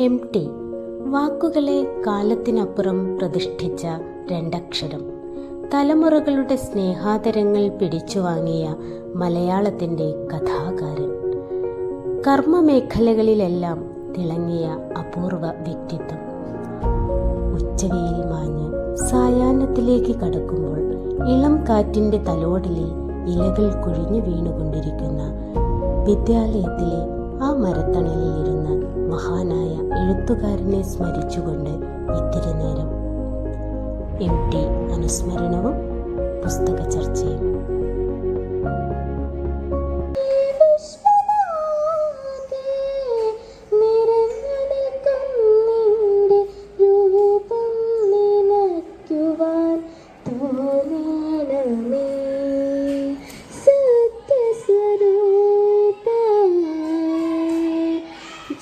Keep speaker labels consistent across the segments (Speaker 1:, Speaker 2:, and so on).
Speaker 1: M T. വാക്കുകളെ കാലത്തിനപ്പുറം പ്രതിഷ്ഠിച്ച രണ്ടക്ഷരം. തലമുറകളുടെ സ്നേഹാതരങ്ങൾ പിടിച്ചു വാങ്ങിയ മലയാളത്തിന്റെ കഥാകാരൻ. കർമ്മമേഖലകളിലെല്ലാം തിളങ്ങിയ അപൂർവ വ്യക്തിത്വം. ഉച്ചവെയിൽ മാഞ്ഞ് സായാഹ്നത്തിലേക്ക് കടക്കുമ്പോൾ ഇളം കാറ്റിന്റെ തലോടലിൽ ഇലകൾ കുഴിഞ്ഞു വീണുകൊണ്ടിരിക്കുന്ന വിദ്യാലയത്തിലെ ആ മഹാനായ എഴുത്തുകാരനെ സ്മരിച്ചുകൊണ്ട് ഇത്തിരി നേരം. എം ടി അനുസ്മരണവും പുസ്തക ചർച്ചയും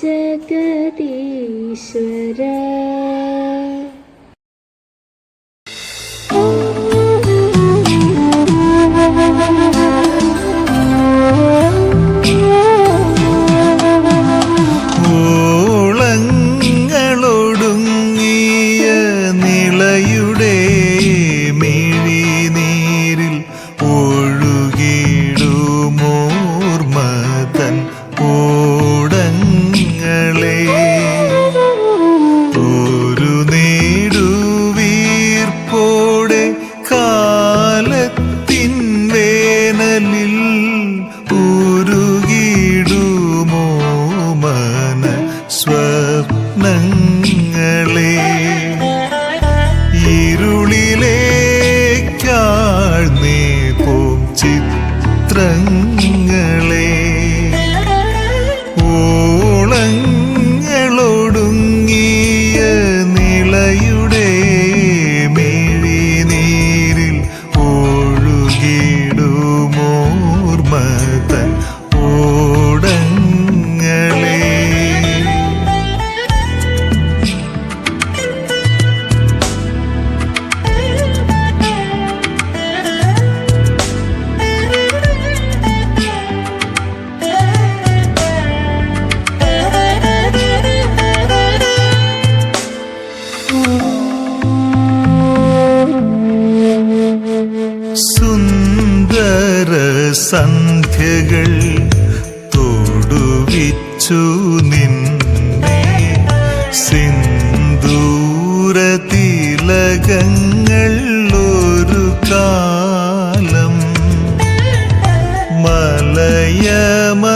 Speaker 2: ജഗദീശ്വര.
Speaker 3: സന്ധ്യകൾ തൊടുവിച്ചു നിന്നെ. സിന്ദൂര തിലകങ്ങൾ ഒരു കാലം. മലയമന്ദാനിലൻ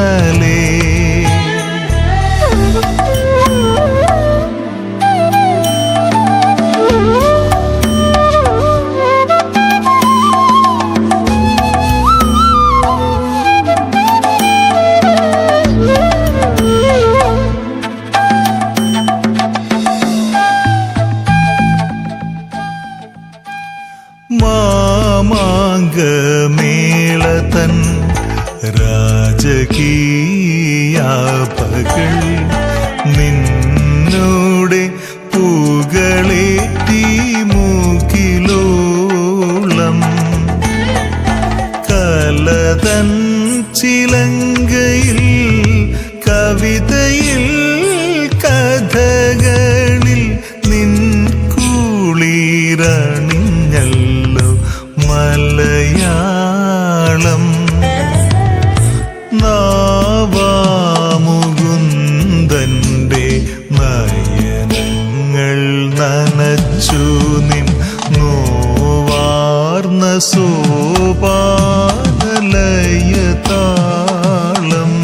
Speaker 3: മലേ രാജകീയാപകൾ നിന്നോടെ പുകളേറ്റി മൂക്കിലോളം കലതൻ ചിലങ്കയിൽ കവിതയിൽ കഥകളിൽ നിൻ കുളിരണിഞ്ഞല്ലോ മലയാളം. നിറച്ചു നോവാർന്ന സോപാലയ താളം